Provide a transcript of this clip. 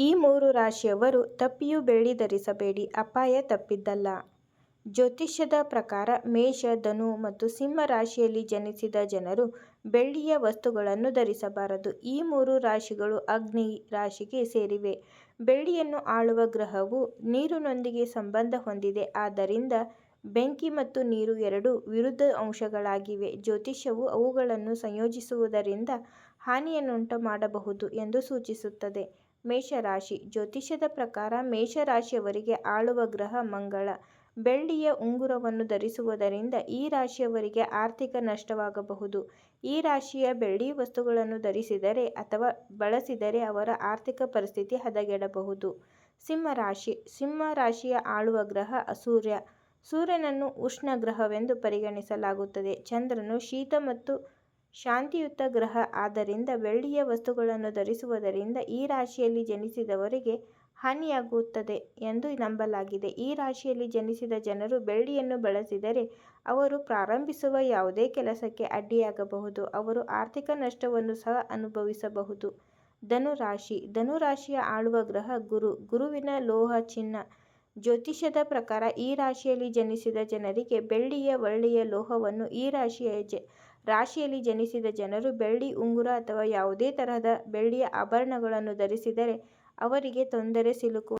ಈ ಮೂರು ರಾಶಿಯವರು ತಪ್ಪಿಯೂ ಬೆಳ್ಳಿ ಧರಿಸಬೇಡಿ. ಅಪಾಯ ತಪ್ಪಿದ್ದಲ್ಲ. ಜ್ಯೋತಿಷ್ಯದ ಪ್ರಕಾರ ಮೇಷ, ಧನು ಮತ್ತು ಸಿಂಹ ರಾಶಿಯಲ್ಲಿ ಜನಿಸಿದ ಜನರು ಬೆಳ್ಳಿಯ ವಸ್ತುಗಳನ್ನು ಧರಿಸಬಾರದು. ಈ ಮೂರು ರಾಶಿಗಳು ಅಗ್ನಿ ರಾಶಿಗೆ ಸೇರಿವೆ. ಬೆಳ್ಳಿಯನ್ನು ಆಳುವ ಗ್ರಹವು ನೀರಿನೊಂದಿಗೆ ಸಂಬಂಧ ಹೊಂದಿದೆ. ಆದ್ದರಿಂದ ಬೆಂಕಿ ಮತ್ತು ನೀರು ಎರಡು ವಿರುದ್ಧ ಅಂಶಗಳಾಗಿವೆ. ಜ್ಯೋತಿಷ್ಯವು ಅವುಗಳನ್ನು ಸಂಯೋಜಿಸುವುದರಿಂದ ಹಾನಿಯನ್ನುಂಟು ಮಾಡಬಹುದು ಎಂದು ಸೂಚಿಸುತ್ತದೆ. ಮೇಷರಾಶಿ: ಜ್ಯೋತಿಷ್ಯದ ಪ್ರಕಾರ ಮೇಷ ರಾಶಿಯವರಿಗೆ ಆಳುವ ಗ್ರಹ ಮಂಗಳ. ಬೆಳ್ಳಿಯ ಉಂಗುರವನ್ನು ಧರಿಸುವುದರಿಂದ ಈ ರಾಶಿಯವರಿಗೆ ಆರ್ಥಿಕ ನಷ್ಟವಾಗಬಹುದು. ಈ ರಾಶಿಯ ಬೆಳ್ಳಿ ವಸ್ತುಗಳನ್ನು ಧರಿಸಿದರೆ ಅಥವಾ ಬಳಸಿದರೆ ಅವರ ಆರ್ಥಿಕ ಪರಿಸ್ಥಿತಿ ಹದಗೆಡಬಹುದು. ಸಿಂಹ ರಾಶಿ: ಸಿಂಹ ರಾಶಿಯ ಆಳುವ ಗ್ರಹ ಸೂರ್ಯ. ಸೂರ್ಯನನ್ನು ಉಷ್ಣ ಗ್ರಹವೆಂದು ಪರಿಗಣಿಸಲಾಗುತ್ತದೆ. ಚಂದ್ರನು ಶೀತ ಮತ್ತು ಶಾಂತಿಯುತ ಗ್ರಹ. ಆದ್ದರಿಂದ ಬೆಳ್ಳಿಯ ವಸ್ತುಗಳನ್ನು ಧರಿಸುವುದರಿಂದ ಈ ರಾಶಿಯಲ್ಲಿ ಜನಿಸಿದವರಿಗೆ ಹಾನಿಯಾಗುತ್ತದೆ ಎಂದು ನಂಬಲಾಗಿದೆ. ಈ ರಾಶಿಯಲ್ಲಿ ಜನಿಸಿದ ಜನರು ಬೆಳ್ಳಿಯನ್ನು ಬಳಸಿದರೆ ಅವರು ಪ್ರಾರಂಭಿಸುವ ಯಾವುದೇ ಕೆಲಸಕ್ಕೆ ಅಡ್ಡಿಯಾಗಬಹುದು. ಅವರು ಆರ್ಥಿಕ ನಷ್ಟವನ್ನು ಸಹ ಅನುಭವಿಸಬಹುದು. ಧನುರಾಶಿ ರಾಶಿ: ಧನು ರಾಶಿಯ ಆಳುವ ಗ್ರಹ ಗುರು. ಗುರುವಿನ ಲೋಹ ಚಿನ್ನ. ಜ್ಯೋತಿಷ್ಯದ ಪ್ರಕಾರ ಈ ರಾಶಿಯಲ್ಲಿ ಜನಿಸಿದ ಜನರಿಗೆ ಬೆಳ್ಳಿಯ ಒಳ್ಳೆಯ ಲೋಹವನ್ನು ಈ ರಾಶಿಯ ರಾಶಿಯಲ್ಲಿ ಜನಿಸಿದ ಜನರು ಬೆಳ್ಳಿ ಉಂಗುರ ಅಥವಾ ಯಾವುದೇ ತರಹದ ಬೆಳ್ಳಿಯ ಆಭರಣಗಳನ್ನು ಧರಿಸಿದರೆ ಅವರಿಗೆ ತೊಂದರೆ ಸಿಲುಕುವ